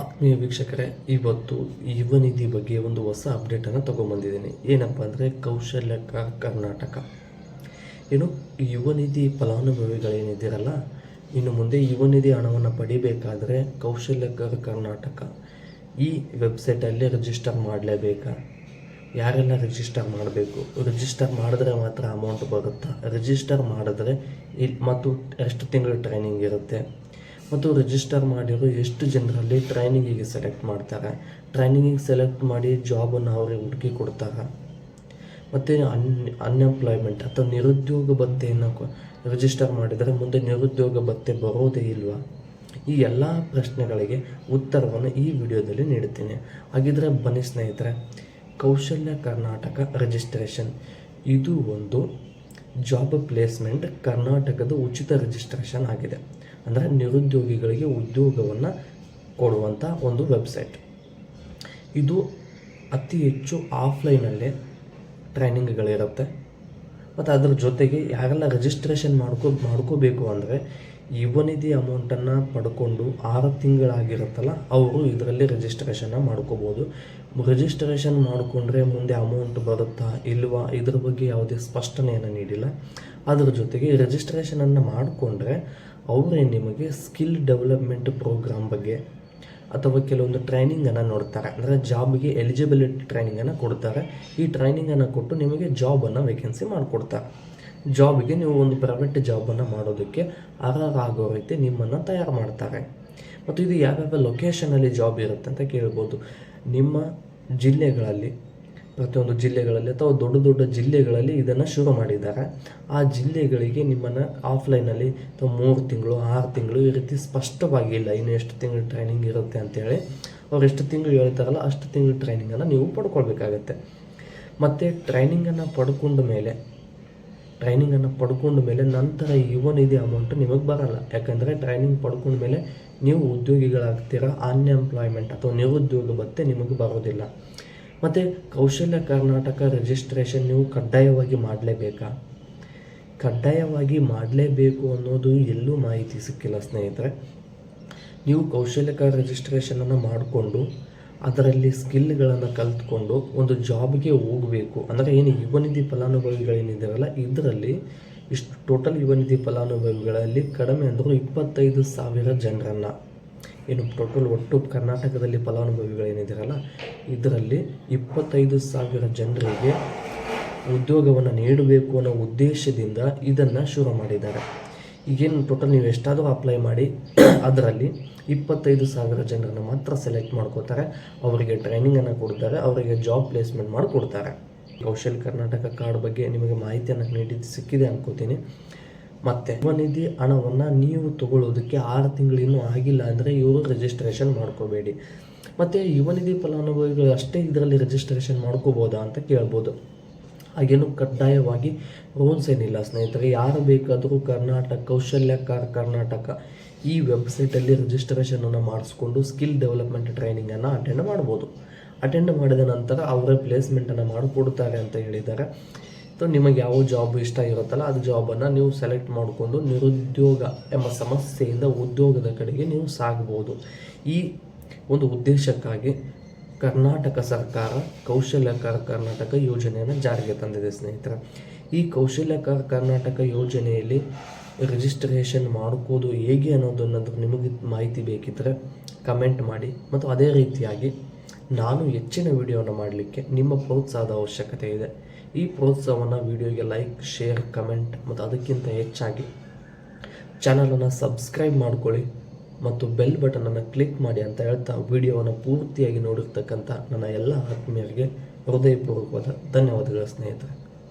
ಆತ್ಮೀಯ ವೀಕ್ಷಕರೇ, ಇವತ್ತು ಯುವನಿಧಿ ಬಗ್ಗೆ ಒಂದು ಹೊಸ ಅಪ್ಡೇಟನ್ನು ತೊಗೊಂಬಂದಿದ್ದೀನಿ. ಏನಪ್ಪ ಅಂದರೆ ಕೌಶಲ್ಯ ಕರ್ನಾಟಕ. ಏನು ಯುವನಿಧಿ ಫಲಾನುಭವಿಗಳೇನಿದ್ದೀರಲ್ಲ, ಇನ್ನು ಮುಂದೆ ಯುವನಿಧಿ ಹಣವನ್ನು ಪಡಿಬೇಕಾದರೆ ಕೌಶಲ್ಯ ಕರ್ನಾಟಕ. ಈ ವೆಬ್ಸೈಟಲ್ಲಿ ರಿಜಿಸ್ಟರ್ ಮಾಡಲೇಬೇಕಾ. ಯಾರೆಲ್ಲ ರಿಜಿಸ್ಟರ್ ಮಾಡಬೇಕು? ರಿಜಿಸ್ಟರ್ ಮಾಡಿದ್ರೆ ಮಾತ್ರ ಅಮೌಂಟ್ ಬರುತ್ತಾ? ರಿಜಿಸ್ಟರ್ ಮಾಡಿದ್ರೆ ಇಲ್ಲಿ ಮತ್ತು ಎಷ್ಟು ತಿಂಗಳು ಟ್ರೈನಿಂಗ್ ಇರುತ್ತೆ? ಮತ್ತು ರಿಜಿಸ್ಟರ್ ಮಾಡಿರೋ ಎಷ್ಟು ಜನರಲ್ಲಿ ಟ್ರೈನಿಂಗಿಗೆ ಸೆಲೆಕ್ಟ್ ಮಾಡ್ತಾರೆ? ಟ್ರೈನಿಂಗಿಗೆ ಸೆಲೆಕ್ಟ್ ಮಾಡಿ ಜಾಬನ್ನು ಅವರಿಗೆ ಹುಡುಕಿ ಕೊಡ್ತಾರೆ? ಮತ್ತು ಅನ್ ಅನ್ಎಂಪ್ಲಾಯ್ಮೆಂಟ್ ಅಥವಾ ನಿರುದ್ಯೋಗ ಭತ್ತೆಯನ್ನು ರಿಜಿಸ್ಟರ್ ಮಾಡಿದರೆ ಮುಂದೆ ನಿರುದ್ಯೋಗ ಭತ್ತೆ ಬರೋದೇ ಇಲ್ವಾ? ಈ ಎಲ್ಲ ಪ್ರಶ್ನೆಗಳಿಗೆ ಉತ್ತರವನ್ನು ಈ ವಿಡಿಯೋದಲ್ಲಿ ನೀಡುತ್ತೇನೆ ಹಾಗಿದ್ರೆ ಬನ್ನಿ ಸ್ನೇಹಿತರೆ, ಕೌಶಲ್ಯ ಕರ್ನಾಟಕ ರಿಜಿಸ್ಟ್ರೇಷನ್ ಇದು ಒಂದು ಜಾಬ್ ಪ್ಲೇಸ್ಮೆಂಟ್ ಕರ್ನಾಟಕದ ಉಚಿತ ರಿಜಿಸ್ಟ್ರೇಷನ್ ಆಗಿದೆ. ಅಂದರೆ ನಿರುದ್ಯೋಗಿಗಳಿಗೆ ಉದ್ಯೋಗವನ್ನು ಕೊಡುವಂಥ ಒಂದು ವೆಬ್ಸೈಟ್ ಇದು ಅತಿ ಹೆಚ್ಚು ಆಫ್ಲೈನಲ್ಲೇ ಟ್ರೈನಿಂಗ್ಗಳಿರುತ್ತೆ ಮತ್ತು ಅದ್ರ ಜೊತೆಗೆ ಯಾರೆಲ್ಲ ರಿಜಿಸ್ಟ್ರೇಷನ್ ಮಾಡ್ಕೋ, ಮಾಡ್ಕೋಬೇಕು ಅಂದರೆ ಯುವನಿಧಿ ಅಮೌಂಟನ್ನು ಪಡ್ಕೊಂಡು ಆರು ತಿಂಗಳಾಗಿರುತ್ತಲ್ಲ, ಅವರು ಇದರಲ್ಲಿ ರಿಜಿಸ್ಟ್ರೇಷನ್ನ ಮಾಡ್ಕೋಬೋದು. ರಿಜಿಸ್ಟ್ರೇಷನ್ ಮಾಡಿಕೊಂಡ್ರೆ ಮುಂದೆ ಅಮೌಂಟ್ ಬರುತ್ತಾ ಇಲ್ವಾ, ಇದ್ರ ಬಗ್ಗೆ ಯಾವುದೇ ಸ್ಪಷ್ಟನೆಯನ್ನು ನೀಡಿಲ್ಲ. ಅದರ ಜೊತೆಗೆ ರಿಜಿಸ್ಟ್ರೇಷನನ್ನು ಮಾಡಿಕೊಂಡ್ರೆ ಅವರೇ ನಿಮಗೆ ಸ್ಕಿಲ್ ಡೆವಲಪ್ಮೆಂಟ್ ಪ್ರೋಗ್ರಾಮ್ ಬಗ್ಗೆ ಅಥವಾ ಕೆಲವೊಂದು ಟ್ರೈನಿಂಗನ್ನು ನೋಡ್ತಾರೆ. ಅಂದರೆ ಜಾಬ್ಗೆ ಎಲಿಜಿಬಿಲಿಟಿ ಟ್ರೈನಿಂಗನ್ನು ಕೊಡ್ತಾರೆ. ಈ ಟ್ರೈನಿಂಗನ್ನು ಕೊಟ್ಟು ನಿಮಗೆ ಜಾಬನ್ನು ವೇಕೆನ್ಸಿ ಮಾಡಿಕೊಡ್ತಾರೆ. ಜಾಬಿಗೆ ನೀವು ಒಂದು ಪ್ರೈವೇಟ್ ಜಾಬನ್ನು ಮಾಡೋದಕ್ಕೆ ಅರ್ಹರಾಗೋ ರೀತಿ ನಿಮ್ಮನ್ನು ತಯಾರು ಮಾಡ್ತಾರೆ. ಮತ್ತು ಇದು ಯಾವ್ಯಾವ ಲೊಕೇಶನಲ್ಲಿ ಜಾಬ್ ಇರುತ್ತೆ ಅಂತ ಕೇಳ್ಬೋದು. ನಿಮ್ಮ ಜಿಲ್ಲೆಗಳಲ್ಲಿ, ಪ್ರತಿಯೊಂದು ಜಿಲ್ಲೆಗಳಲ್ಲಿ ಅಥವಾ ದೊಡ್ಡ ದೊಡ್ಡ ಜಿಲ್ಲೆಗಳಲ್ಲಿ ಇದನ್ನು ಶುರು ಮಾಡಿದ್ದಾರೆ. ಆ ಜಿಲ್ಲೆಗಳಿಗೆ ನಿಮ್ಮನ್ನು ಆಫ್ಲೈನಲ್ಲಿ ಅಥವಾ ಮೂರು ತಿಂಗಳು, ಆರು ತಿಂಗಳು ಈ ರೀತಿ ಸ್ಪಷ್ಟವಾಗಿ ಇಲ್ಲ. ಇನ್ನು ಎಷ್ಟು ತಿಂಗಳು ಟ್ರೈನಿಂಗ್ ಇರುತ್ತೆ ಅಂತೇಳಿ ಅವ್ರು ಎಷ್ಟು ತಿಂಗಳು ಹೇಳ್ತಾರಲ್ಲ ಅಷ್ಟು ತಿಂಗಳು ಟ್ರೈನಿಂಗನ್ನು ನೀವು ಪಡ್ಕೊಳ್ಬೇಕಾಗತ್ತೆ. ಮತ್ತು ಟ್ರೈನಿಂಗನ್ನು ಪಡ್ಕೊಂಡ ಮೇಲೆ ಟ್ರೈನಿಂಗನ್ನು ಪಡ್ಕೊಂಡ ಮೇಲೆ ನಂತರ ಯುವನಿಧಿ ಅಮೌಂಟ್ ನಿಮಗೆ ಬರಲ್ಲ. ಯಾಕಂದರೆ ಟ್ರೈನಿಂಗ್ ಪಡ್ಕೊಂಡ ಮೇಲೆ ನೀವು ಉದ್ಯೋಗಿಗಳಾಗ್ತೀರ ಅನ್ಎಂಪ್ಲಾಯ್ಮೆಂಟ್ ಅಥವಾ ನಿರುದ್ಯೋಗ ಭತ್ತೆ ನಿಮಗೆ ಬರೋದಿಲ್ಲ. ಮತ್ತು ಕೌಶಲ್ಯ ಕರ್ನಾಟಕ ರಿಜಿಸ್ಟ್ರೇಷನ್ ನೀವು ಕಡ್ಡಾಯವಾಗಿ ಮಾಡಲೇಬೇಕಾ? ಕಡ್ಡಾಯವಾಗಿ ಮಾಡಲೇಬೇಕು ಅನ್ನೋದು ಎಲ್ಲೂ ಮಾಹಿತಿ ಸಿಕ್ಕಿಲ್ಲ ಸ್ನೇಹಿತರೆ. ನೀವು ಕೌಶಲ್ಯಕ ರಿಜಿಸ್ಟ್ರೇಷನನ್ನು ಮಾಡಿಕೊಂಡು ಅದರಲ್ಲಿ ಸ್ಕಿಲ್ಗಳನ್ನು ಕಲ್ತ್ಕೊಂಡು ಒಂದು ಜಾಬ್ಗೆ ಹೋಗಬೇಕು. ಅಂದರೆ ಏನು ಯುವನಿಧಿ ಫಲಾನುಭವಿಗಳೇನಿದ್ದಾರಲ್ಲ, ಇದರಲ್ಲಿ ಇಷ್ಟು ಟೋಟಲ್ ಯುವನಿಧಿ ಫಲಾನುಭವಿಗಳಲ್ಲಿ ಕಡಿಮೆ ಅಂದರೂ ಇಪ್ಪತ್ತೈದು ಸಾವಿರ ಜನರನ್ನು. ಏನು ಟೋಟಲ್ ಒಟ್ಟು ಕರ್ನಾಟಕದಲ್ಲಿ ಫಲಾನುಭವಿಗಳೇನಿದ್ದಾರಲ್ಲ, ಇದರಲ್ಲಿ ಇಪ್ಪತ್ತೈದು ಸಾವಿರ ಜನರಿಗೆ ಉದ್ಯೋಗವನ್ನು ನೀಡಬೇಕು ಅನ್ನೋ ಉದ್ದೇಶದಿಂದ ಇದನ್ನು ಶುರು ಮಾಡಿದ್ದಾರೆ. ಈಗೇನು ಟೋಟಲ್ ನೀವು ಎಷ್ಟಾದರೂ ಅಪ್ಲೈ ಮಾಡಿ ಅದರಲ್ಲಿ ಇಪ್ಪತ್ತೈದು ಸಾವಿರ ಜನರನ್ನು ಮಾತ್ರ ಸೆಲೆಕ್ಟ್ ಮಾಡ್ಕೋತಾರೆ. ಅವರಿಗೆ ಟ್ರೈನಿಂಗನ್ನು ಕೊಡ್ತಾರೆ, ಅವರಿಗೆ ಜಾಬ್ ಪ್ಲೇಸ್ಮೆಂಟ್ ಮಾಡಿ ಕೊಡ್ತಾರೆ ಕೌಶಲ್ ಕರ್ನಾಟಕ ಕಾರ್ಡ್ ಬಗ್ಗೆ ನಿಮಗೆ ಮಾಹಿತಿಯನ್ನು ನೀಡಿದ್ದು ಸಿಕ್ಕಿದೆ ಅನ್ಕೋತೀನಿ. ಮತ್ತು ಯುವನಿಧಿ ಹಣವನ್ನು ನೀವು ತಗೊಳ್ಳೋದಕ್ಕೆ ಆರು ತಿಂಗಳು ಇನ್ನೂ ಆಗಿಲ್ಲ ಅಂದರೆ ಇವರು ರಿಜಿಸ್ಟ್ರೇಷನ್ ಮಾಡ್ಕೋಬೇಡಿ. ಮತ್ತು ಯುವನಿಧಿ ಫಲಾನುಭವಿಗಳು ಅಷ್ಟೇ ಇದರಲ್ಲಿ ರಿಜಿಸ್ಟ್ರೇಷನ್ ಮಾಡ್ಕೋಬೋದಾ ಅಂತ ಕೇಳ್ಬೋದು. ಹಾಗೇನು ಕಡ್ಡಾಯವಾಗಿ ರೂಲ್ಸ್ ಏನಿಲ್ಲ ಸ್ನೇಹಿತರೆ, ಯಾರು ಬೇಕಾದರೂ ಕರ್ನಾಟಕ ಕೌಶಲ್ಯ ಕಾರ್ ಕರ್ನಾಟಕ ಈ ವೆಬ್ಸೈಟಲ್ಲಿ ರಿಜಿಸ್ಟ್ರೇಷನನ್ನು ಮಾಡಿಸ್ಕೊಂಡು ಸ್ಕಿಲ್ ಡೆವಲಪ್ಮೆಂಟ್ ಟ್ರೈನಿಂಗನ್ನು ಅಟೆಂಡ್ ಮಾಡ್ಬೋದು. ಅಟೆಂಡ್ ಮಾಡಿದ ನಂತರ ಅವರೇ ಪ್ಲೇಸ್ಮೆಂಟನ್ನು ಮಾಡಿಕೊಡ್ತಾರೆ ಅಂತ ಹೇಳಿದ್ದಾರೆ. ಸೊ, ನಿಮಗೆ ಯಾವ ಜಾಬ್ ಇಷ್ಟ ಇರುತ್ತಲ್ಲ, ಅದು ಜಾಬನ್ನು ನೀವು ಸೆಲೆಕ್ಟ್ ಮಾಡಿಕೊಂಡು ನಿರುದ್ಯೋಗ ಎಂಬ ಸಮಸ್ಯೆಯಿಂದ ಉದ್ಯೋಗದ ಕಡೆಗೆ ನೀವು ಸಾಗ್ಬೋದು. ಈ ಒಂದು ಉದ್ದೇಶಕ್ಕಾಗಿ ಕರ್ನಾಟಕ ಸರ್ಕಾರ ಕೌಶಲ್ಯಕರ ಕರ್ನಾಟಕ ಯೋಜನೆಯನ್ನು ಜಾರಿಗೆ ತಂದಿದೆ, ಸ್ನೇಹಿತರೆ. ಈ ಕೌಶಲ್ಯ ಕರ್ನಾಟಕ ಯೋಜನೆಯಲ್ಲಿ ರಿಜಿಸ್ಟ್ರೇಷನ್ ಮಾಡ್ಕೋದು ಹೇಗೆ ಅನ್ನೋದನ್ನಂದ್ರೆ ನಿಮಗೆ ಮಾಹಿತಿ ಬೇಕಿದ್ದರೆ ಕಮೆಂಟ್ ಮಾಡಿ. ಮತ್ತು ಅದೇ ರೀತಿಯಾಗಿ ನಾನು ಹೆಚ್ಚಿನ ವಿಡಿಯೋನ ಮಾಡಲಿಕ್ಕೆ ನಿಮ್ಮ ಪ್ರೋತ್ಸಾಹದ ಅವಶ್ಯಕತೆ ಇದೆ. ಈ ಪ್ರೋತ್ಸಾಹವನ್ನು ವಿಡಿಯೋಗೆ ಲೈಕ್ ಶೇರ್ ಕಮೆಂಟ್ ಮತ್ತು ಅದಕ್ಕಿಂತ ಹೆಚ್ಚಾಗಿ ಚಾನಲನ್ನು ಸಬ್ಸ್ಕ್ರೈಬ್ ಮಾಡ್ಕೊಳ್ಳಿ. ಮತ್ತು ಬೆಲ್ ಬಟನನ್ನು ಕ್ಲಿಕ್ ಮಾಡಿ ಅಂತ ಹೇಳ್ತಾ ವಿಡಿಯೋವನ್ನು ಪೂರ್ತಿಯಾಗಿ ನೋಡಿರ್ತಕ್ಕಂಥ ನನ್ನ ಎಲ್ಲ ಆತ್ಮೀಯರಿಗೆ ಹೃದಯಪೂರ್ವಕವಾದ ಧನ್ಯವಾದಗಳು ಸ್ನೇಹಿತರೆ.